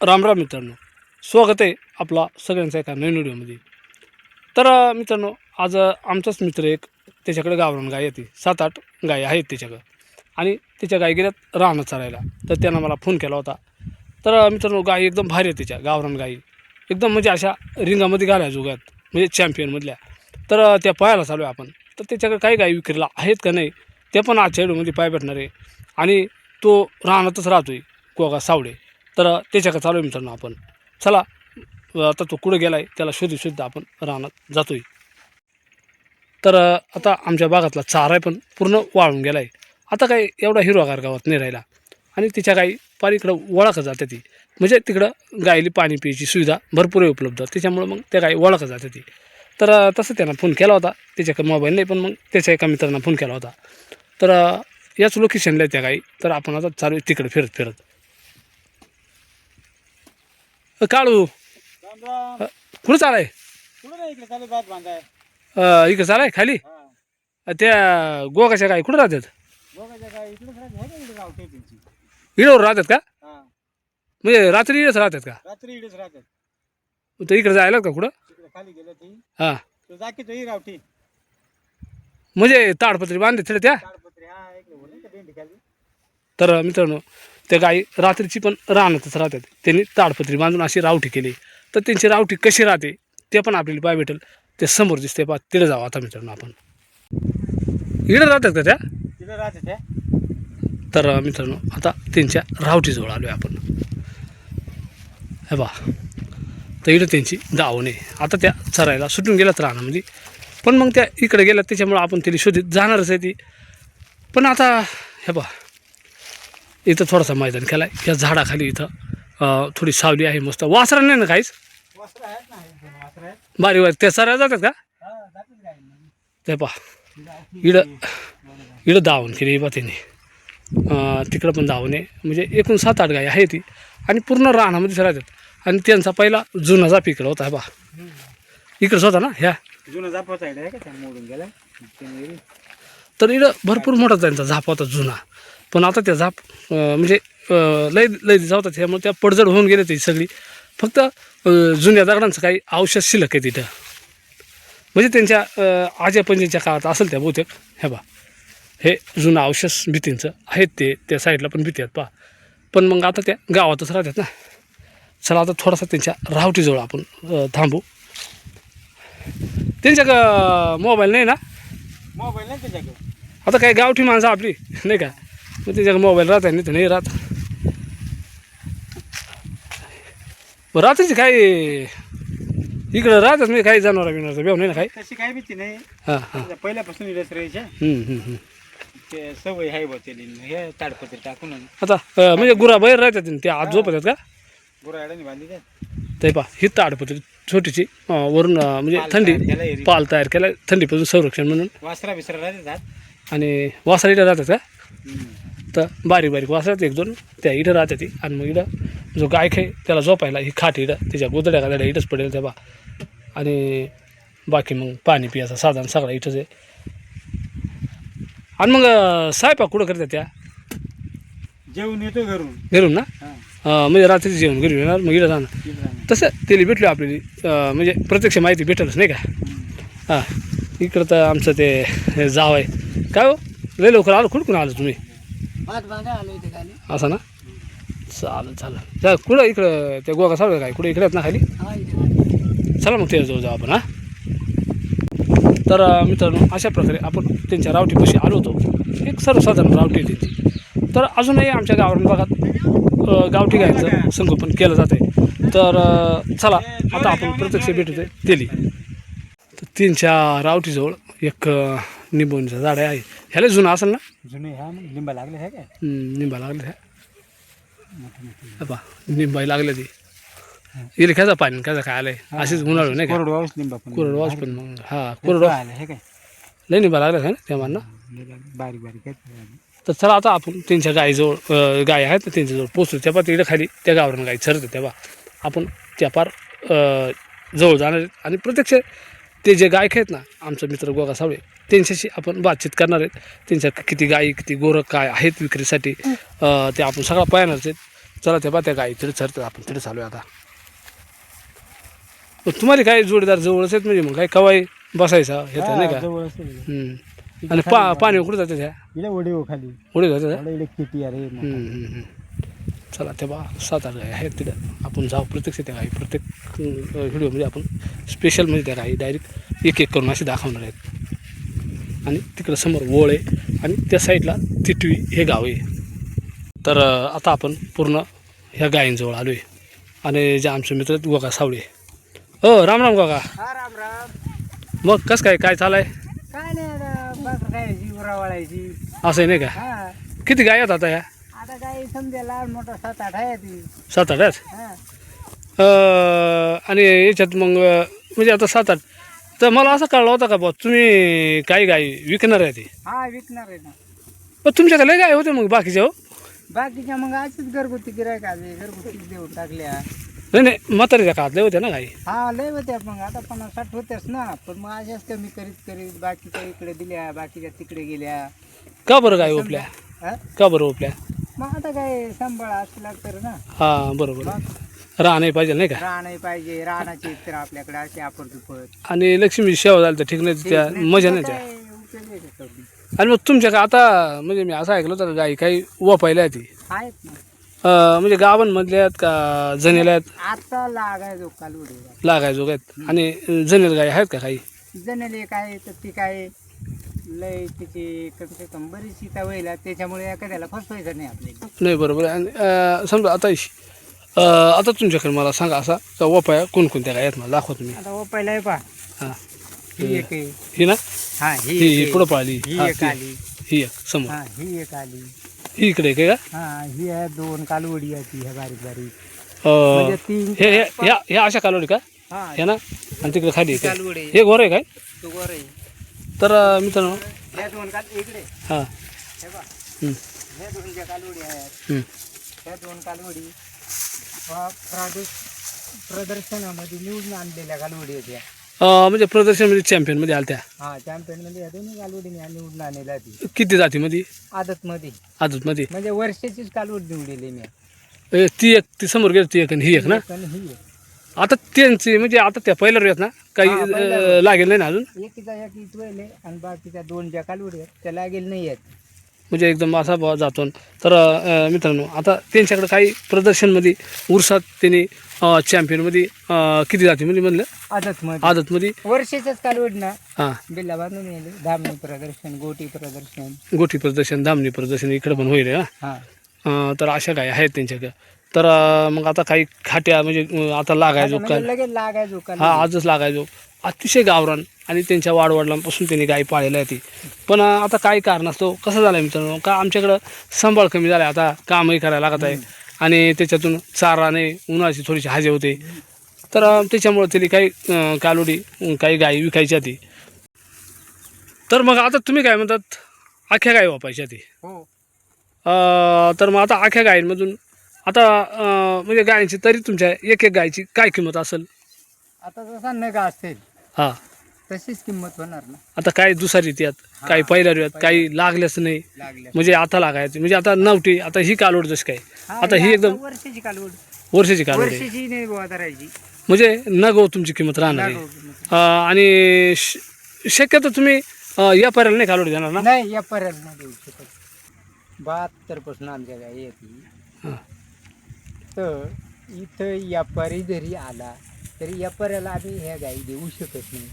राम राम मित्रांनो. स्वागत आहे आपला सगळ्यांचा एका नवीन व्हिडिओमध्ये. तर मित्रांनो आज आमचाच मित्र एक त्याच्याकडे गावरान गाय येते. सात आठ गाय आहेत त्याच्याकडं. आणि त्याच्या गाय गेल्यात राहणं चालायला. तर त्यानं मला फोन केला होता. तर मित्रांनो गाय एकदम भारी आहे त्याच्या गावरान गाई एकदम म्हणजे अशा रिंगामध्ये घालाय जोगात म्हणजे चॅम्पियनमधल्या तर त्या पाहायला चालू आहे आपण. तर त्याच्याकडे काही गायी विक्रीला आहेत का नाही ते पण आजच्या व्हिडिओमध्ये पाय भेटणार आहे. आणि तो राहणारच राहतो आहे कोगा सावडे तर त्याच्याकडे चालू आहे मित्रांनो आपण. चला आता तो कुठं गेला आहे त्याला शोधी शोध आपण रानात जातो आहे तर आता आमच्या भागातला चारा आहे पण पूर्ण वाळून गेला आहे आता काय एवढा हिरवागार गावात नाही राहिला. आणि तिच्या गाई पार इकडं वळखत जाते ती. म्हणजे तिकडं गायली पाणी पिण्याची सुविधा भरपूर आहे उपलब्ध. त्याच्यामुळं मग त्या गाई ओळखं जाते ती. तर तसं त्यांना फोन केला होता. त्याच्याकडे मोबाईल नाही पण मग त्याच्या एका मित्रांना फोन केला होता. तर याच लोकेशनला त्या गाई. तर आपण आता चालू आहे तिकडे फिरत फिरत. काळू. कुठं चालाय इकडे चालाय खाली? हा. त्या गोगाच्या गाई कुठं राहतात? काय त्यांची. इकडवर राहतात का? हा. म्हणजे रात्री इकडेच राहतात का? रात्री इकडेच राहतात. तर इकडे जायला का कुठं? खाली गेलं ती. हां. जाकी ही म्हणजे ताडपत्री बांधते त्या? हा तर मित्रांनो त्या गाई रात्रीची पण राहणारच राहतात. त्यांनी ताडपत्री बांधून अशी रावठी केली. तर त्यांची रावठी कशी राहते ते पण आपल्याला पाय भेटेल. ते समोर दिसते पा तिकडे जाऊ आता मित्रांनो आपण. इकडे राहतात का त्या? तिकडे त्या. तर मित्रांनो आता त्यांच्या रावटीजवळ आलो आहे आपण. हे बा तर इकडं त्यांची दावण आता त्या चरायला सुटून गेल्यात राहणं म्हणजे पण मग त्या इकडे गेल्यात त्याच्यामुळं आपण तिला शोधित जाणारच आहे ती. पण आता हे बा इथं थोडासा मैदान केला आहे. या झाडाखाली इथं थोडी सावली आहे मस्त. वासरा नाही ना काहीच? बारी बारी. त्या चरायला जातात का? गाई ते पा इकडं इकडं दावण केली बा त्याने तिकडं पण दावण आहे. म्हणजे एकूण सात आठ गाय आहे ती आणि पूर्ण रानामध्येच राहतात आणि त्यांचा पहिला जुना जाप इकडं होता बा इकडंच होता ना ह्या. जुनं मोडून गेला. त्याने तर इकडं भरपूर मोठा त्यांचा झाप होता जुना. पण आता त्या झाप म्हणजे लय लय दिवस होता त्यामुळे त्या पडझड होऊन गेले ते सगळी. फक्त जुन्या दगडांचं काही औषध शिल्लक आहे तिथं. म्हणजे त्यांच्या अं, आज्या पंजीच्या काळात असेल त्या बहुतेक. हे बा हे जुनं औषध भीतींचं आहेत ते त्या साईडला पण भीती आहेत पा पण मग आता त्या गावातच राहतात ना. चला आता थोडासा त्यांच्या रावटीजवळ आपण थांबू. त्यांच्या मोबाईल नाही ना? मोबाईल नाही त्याच्याकडे? आता काय गावठी माणसं आपली नाही का? मग त्याच्याकडे मोबाईल राहत नाही तर नाही राहत. रात्रीची काय इकडं राहतात नाही काही जनावर बिनावर बेव नाही ना काही? तशी काय भीती नाही. हां हां. पहिल्यापासून इकडेच राहायच्या. हम्म, हम्म, हम्म. ते सवय आहे बा त्याला. हे ताडपत्री टाकून आता अं, म्हणजे गुरा बाहेर राहतात ना, ते आज झोपतात का? गुराडाने बांधली त्या ते पा ही ताडपत्री छोटीची अं, वरून अं, म्हणजे पाल थंडी तयार केला एरी. पाल तयार केला थंडीपासून संरक्षण म्हणून. वासरा बिसरा राहतात आणि वासरा राहतात का. तर बारीक बारीक वासरात एक दोन त्या इथं राहते ती. आणि मग इथं जो गाय खाय त्याला झोपायला ही खाट इथं त्याच्या गोदड्या गादड्या इथंच पडेल त्या बा. आणि बाकी मग पाणी पियाचं साधन सगळं इथंच आहे. आणि मग अं, स्वयंपाक कुठं करतात त्या? जेवून येतो घरून. घरून ना? म्हणजे रात्रीचं जेवण घरी येणार मग इथं जाणं तिथं जाणं. तसं त्याला भेटलो आपल्याला. अं, म्हणजे प्रत्यक्ष माहिती भेटेलच नाही का. हां. इकडं तर आमचं ते जाव आहे. काय हो? लय लवकर आलो कुठून आलो तुम्ही? असं ना? चालेल चालेल. जा कुठं इकडं? ते गोगा सावळ काय कुठं इकडे आहेत ना खाली? चला मग ते जाऊ जाऊ आपण हां? तर मित्रांनो अशा प्रकारे आपण त्यांच्या रावटीपाशी आलो होतो. एक सर्वसाधारण रावटी त्यांची तर अजूनही आमच्या गावरान भागात गावठी गायचं संगोपन केलं जात आहे. तर चला आता आपण प्रत्यक्ष भेटतोय तेली. तर त्यांच्या रावटीजवळ एक अं, निंबोनीचं झाड आहे. ह्याला जुनं असेल ना? जुने हा मग लिंबा लागले आहे काय? निंबा लागले ह्या बा निंबाई लागले ती। इले ख्याचा पाणी ख्याचा काय आलंय अशीच उन्हाळू नाही का कोरडवास लिंबा पण कोरडवास पण मग हा कोरडवा आलं हे काय? लय निंबा लागला का ना त्या मानना? बारीक बारीक आहेत तर चला आता आपण त्यांच्या गायीजवळ गाय आहेत ना त्यांच्याजवळ पोचतो त्या पा तिकडे खाली त्या गावरान गाई चरते तेव्हा आपण त्या पार अं, जवळ जाणार आहेत. आणि प्रत्यक्ष ते जे गायक आहेत ना आमचा मित्र गोगा सावळे त्यांच्याशी आपण बातचीत करणार आहेत. त्यांच्या किती गायी किती गोरं काय आहेत विक्रीसाठी ते आपण सगळं पाहणार आहेत. चला ते पा त्या गाई तिथे चरतात आपण तिथे चालू आहे आता तुम्हाला काय जोडीदार जवळच आहेत म्हणजे मग काय कवाई बसायचा हे तर नाही का. हम्म. आणि पा पाणी कुठं जाते त्या हिला ओढे हो खाली. जाते किती अरे. चला ते बा सात आठ गाई आहेत तिथं. आपण जाऊ प्रत्यक्ष त्या गाई प्रत्येक व्हिडिओमध्ये आपण स्पेशल म्हणजे त्या गाई डायरेक्ट एक एक करून असे दाखवणार आहेत. आणि तिकडं समोर ओळ आहे आणि त्या साईडला तिटवी हे गाव आहे. तर आता आपण पूर्ण ह्या गायींजवळ आलो आहे आणि जे आमचे मित्र आहेत गोगा सावळे. हो राम राम गोगा. राम राम. मग कसं काय काय चालाय काय नाही असं नाही का? किती गाय आहेत आता ह्या? आता काय समजा लहान मोठा सात आठ आहे ती. सात आठ आहेत? आणि याच्यात मग म्हणजे आता सात आठ तर मला असं कळलं होतं का बा तुम्ही काही गाई विकणार आहे ते? हा विकणार आहे ना. पण तुमच्याकडे लय गाय होते मग बाकीच्या हो? बाकीच्या मग अशीच घरगुती गिरायक आले घरगुती देऊन टाकल्या. नाही नाही म्हातारीच्या काळात लय होत्या ना गाई? हा लय होत्या मग आता पन्नास साठ होत्याच ना. पण मग अशाच कमी करीत करीत बाकीच्या इकडे दिल्या बाकीच्या तिकडे गेल्या. का बरं गाय ओपल्या हा? का बरं ओपल्या मग आता काय सांभाळ असला तर ना. हां बरोबर. राहणे पाहिजे नाही का? राहणं पाहिजे. राहण्याची तर आपल्याकडे अशी आपण दुपट आणि लक्ष्मी सेवा झाली तर ठीक नाही त्या मजा नाही त्या? आणि मग तुमच्या का आता म्हणजे मी असं ऐकलं होतं गाई काही वापायला ती. आहेत ना. अं, म्हणजे गावांमधल्या आहेत का जनेल्या आहेत? आता लागायचो कालवडी लागायजोग आहेत? आणि जनेल गाई आहेत का काही? जणले काय तर ती काय लय तिची कमी से कम बरीचशी त्या वहिला त्याच्यामुळे एखाद्याला फसवायचं नाही आपल्याला. नाही बरोबर आहे. आणि अं, समजा आता आता तुमच्याकडे मला सांगा असा का वपाया कोणकोणत्या गाय आहेत मला दाखवा तुम्ही? आता वो पहिला आहे पा हां. ही एक आहे. ही ना? हा ही ही ही पुढं. पाहिली. ही एक. आली. ही एक समोर. हा ही एक आली. ही इकडे आहे का? हा ही आहे दोन कालवडी आहे ती ह्या बारीक बारीक. अं, म्हणजे तीन हे हे ह्या ह्या अशा कालोडी का? हा. हे ना? आणि तिकडे खाली आहे? कालवडी. हे गोर आहे काय? तू वर आहे. तर अं, मित्रांनो ह्या दोन काल इकडे. हां. हे हं, ह्या दोन ज्या कालवडी आहेत हं. ह्या दोन कालवडी. प्रादेश प्रदर्शनामध्ये निवडून आणलेल्या होत्या अं, म्हणजे प्रदर्शनमध्ये चॅम्पियनमध्ये आल्या त्या. हा चॅम्पियनमध्ये या दोन्ही कालवडीने या निवडून आणलेल्या ती किती जातीमध्ये? आदत मध्ये म्हणजे वर्षाचीच कालवड निवडलेली मी. ए, ती एक ती समोर गेली ती एक आणि ही एक ना? आणि ही एक. आता त्यांची म्हणजे आता त्या पहिल्या आहेत ना काही हा, पहिल्या अं, लागेल नाही ना अजून? एकीचा एक इतवेल आहे आणि बाकीच्या दोन ज्या कालवडी आहेत त्या लागेल नाही आहेत. म्हणजे एकदम असा भाव जातो. तर मित्रांनो आता त्यांच्याकडे काही प्रदर्शनमध्ये उरसात त्यांनी चॅम्पियनमध्ये किती जातीमध्ये म्हणलं आदत मध्ये आदतमध्ये. वर्षाच्याच कालवड ना हां. बिल्ला बांधून धामणी प्रदर्शन गोटी प्रदर्शन. गोठी प्रदर्शन धामणी प्रदर्शन इकडे पण होईल हा? तर अशा काही आहेत त्यांच्याकडे? तर मग आता काही खाट्या म्हणजे आता लागायचो म्हणजे काय लगेच लागायचो हा आजच लागायचो. अतिशय गावरान आणि त्यांच्या वाडवडिलांपासून त्यांनी गाय पाळलेल्या ती. पण आता काही कारण असतो. कसं झालं मित्रांनो? का आमच्याकडं सांभाळ कमी झाला आता कामही करायला लागत आहे. आणि त्याच्यातून चारा नाही उन्हाची थोडीशी हाजे होते. तर त्याच्यामुळं त्यांनी काही कालोडी काही गायी विकायच्या ती तर मग आता तुम्ही काय म्हणतात? अख्ख्या गायी वापायच्या ती हो. तर मग आता अख्ख्या गायींमधून आता म्हणजे गायींची तरी तुमच्या एक एक गायची काय किंमत असेल? आता जसा नगा असेल हां. तशीच किंमत होणार ना. आता काही दुसरी त्यात काही पहिल्या रुयात काही लागल्याच नाही. लागल्या म्हणजे आता लागायचं. म्हणजे आता नवटी आता ही कालोड जशी काय? आता ही एकदम वर्षाची कालवड. वर्षाची कालोड आहे. वर्षाची नाही बुवा धरायची म्हणजे न गो तुमची किंमत राहणार आहे. अं, आणि श- शक्यतो तुम्ही अं, या पर्याला नाही कालोड देणार ना? नाही या पर्यंत नाही देऊ शकत. बहात्तरपासून आमच्या गाई येते. तर इथं व्यापारी जरी आला तरी व्यापाऱ्याला आम्ही ह्या गाई देऊ शकत नाही.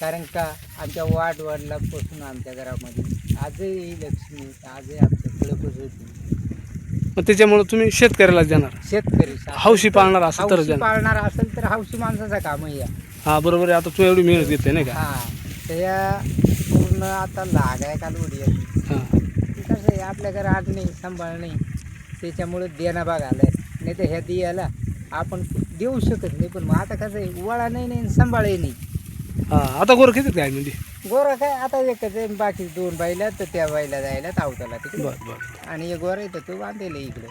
कारण का आमच्या वाढ वाढलापासून आमच्या घरामध्ये आजही लक्ष्मी आजही आमच्या कळपच होती. मग त्याच्यामुळे तुम्ही शेतकऱ्याला देणार? शेतकरी हौशी पाळणार असेल तर पाळणार असेल तर हौशी माणसाचा काम आहे. या हा बरोबर आहे. आता तुम्ही एवढी मेहनत घेते नाही का? हा तर या पूर्ण आता लागाय कालवडी आहे हां. ते कसं आहे आपल्या घरी आठ नाही सांभाळ नाही. त्याच्यामुळे देणं बघायला नाही तर ह्या दियाला आपण देऊ शकत नाही. पण मग आता कसं आहे वळा नाही नाही सांभाळही नाही. हां आता गोर किती गाय म्हणजे गोरा काय आता एकच आहे. बाकी दोन बाईला तर त्या बाईला जायला तावताला तिकडे बरं बरं. आणि एक गोरा येतो तो बांधेल इकडे.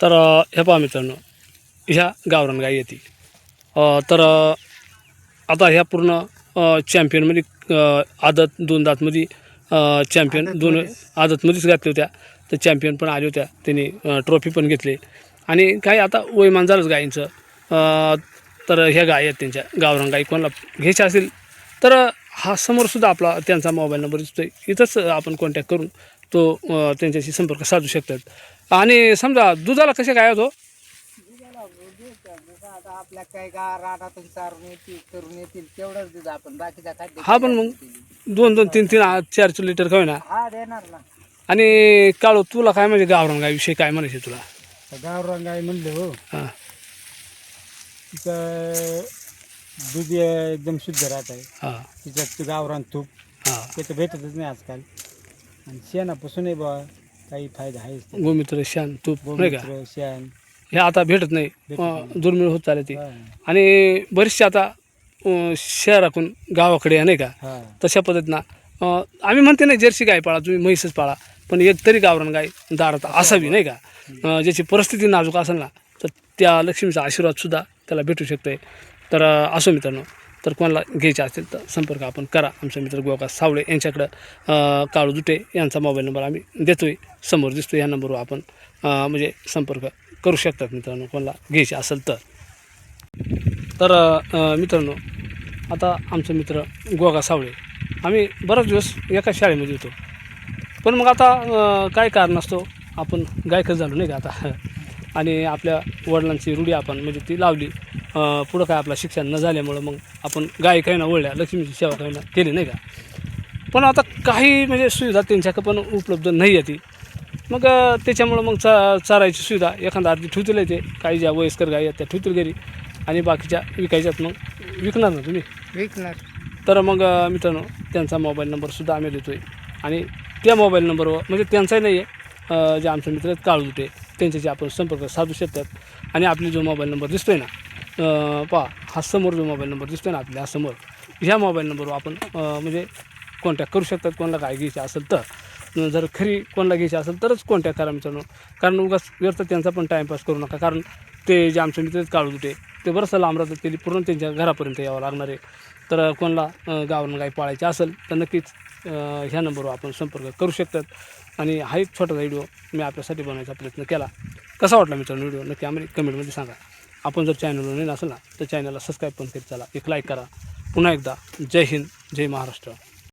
तर अ, हे पहा मित्रांनो ह्या गावरान गाई येते. तर अ, आता ह्या पूर्ण अ, चॅम्पियनमध्ये अ, आदत दोन दातमध्ये अ, चॅम्पियन दोन. आदतमध्येच घातल्या होत्या. तर चॅम्पियन पण आल्या होत्या. त्यांनी ट्रॉफी पण घेतली. आणि काही आता वयमान झालंच गायींचं तर ह्या गायी आहेत त्यांच्या. गावरान गाई कोणाला घ्यायच्या असेल तर हा समोरसुद्धा आपला त्यांचा मोबाईल नंबर दिसतोय. इथंच आपण कॉन्टॅक्ट करून तो त्यांच्याशी संपर्क साधू शकतात. आणि समजा दुधाला कसे काय होतो? आता आपल्या काय गा रानातून चारून येतील करून येतील तेवढंच दूध आपण बाकीचा हा, पण मग- दोन दोन तीन तीन चार चार लिटर ना हा देणार ना. आणि काळू तुला काय म्हणजे गावरान गायविषयी काय म्हणायचे तुला? गावरान गाय म्हणलं हो. हां. तिचं दूध एकदम शुद्ध राहत आहे. हां. तिच्यात गावरान तूप. हां. ते तर भेटतच नाही आजकाल. आणि शेणापासूनही बा काही फायदा आहेच त्याचा. गोमित्र शान तूप नाही का? गोमूत्र, शेण हे आता भेटत नाही. अं. दुर्मिळ होत चालते ती. हा, आणि बरेचसे आता अं, शहरातून गावाकडे आहे नाही का? हा. तशा पद्धतीनं अं, आम्ही म्हणते नाही जर्सी गाय पाळा तुम्ही म्हैसच पाळा. पण एक तरी गावरान गाय दारात असावी नाही का? ज्याची परिस्थिती नाजूक असेल ना तर त्या लक्ष्मीचा आशीर्वादसुद्धा त्याला भेटू शकते तर असो मित्रांनो तर कोणाला घ्यायचे असेल तर संपर्क आपण करा. आमचे मित्र गोकास सावळे यांच्याकडं काळू दुटे यांचा मोबाईल नंबर आम्ही देतोय. समोर दिसतो या नंबरवर आपण म्हणजे संपर्क करू शकतात मित्रांनो कोणाला घ्यायचे असेल तर. तर मित्रांनो आता आमचा मित्र गोगा सावळे आम्ही बराच दिवस एका शाळेमध्ये होतो. पण मग आता काय कारण असतो? आपण गायकच झालो नाही का आता? आणि आपल्या वडिलांची रूढी आपण म्हणजे ती लावली. पुढं काय आपलं शिक्षण न झाल्यामुळं मग आपण गाय काही ना वळल्या लक्ष्मीची सेवा काही ना केली नाही का? पण आता काही म्हणजे सुविधा त्यांच्याकडे पण उपलब्ध नाही आहे ती. मग त्याच्यामुळं मग चा चारायची सुविधा एखादा अर्धी ठेवतील येते काही ज्या वयस्कर गाई आहेत त्या ठेवतील घरी. आणि बाकीच्या विकायच्यात मग विकणार ना तुम्ही? विकणार. तर मग मित्रांनो त्यांचा मोबाईल नंबरसुद्धा आम्ही देतो आहे आणि त्या मोबाईल नंबरवर म्हणजे त्यांचाही नाही आहे जे आमचे मित्र आहेत काळुटे त्यांच्याशी आपण संपर्क साधू शकतात. आणि आपली जो मोबाईल नंबर दिसतोय ना अ, पहा हा समोर जो मोबाईल नंबर दिसतोय ना आपल्या हा समोर ह्या मोबाईल नंबरवर आपण म्हणजे कॉन्टॅक्ट करू शकतात. कोणाला काय घ्यायचं असेल तर. जर खरी कोणाला घ्यायची असेल तरच कॉन्टॅक्ट करा मित्रांनो. कारण उगाच व्यर्थ त्यांचा पण टाईमपास करू नका. कारण ते जे आमचे मित्र आहेत काळू ते ते बरंचसं लांब राहतात. ते पूर्ण त्यांच्या घरापर्यंत यावं लागणार आहे. तर कोणाला अ, गावरान गाय पाळायची असेल तर नक्कीच ह्या नंबरवर आपण संपर्क करू शकतात. आणि हा एक छोटासा व्हिडिओ मी आपल्यासाठी बनवायचा प्रयत्न केला. कसा वाटला मित्रांनो व्हिडिओ? नक्की आम्ही कमेंटमध्ये सांगा. आपण जर चॅनलवर नवीन असेल ना तर चॅनलला सबस्क्राईब पण करीत चला. एक लाईक करा. पुन्हा एकदा जय हिंद जय महाराष्ट्र.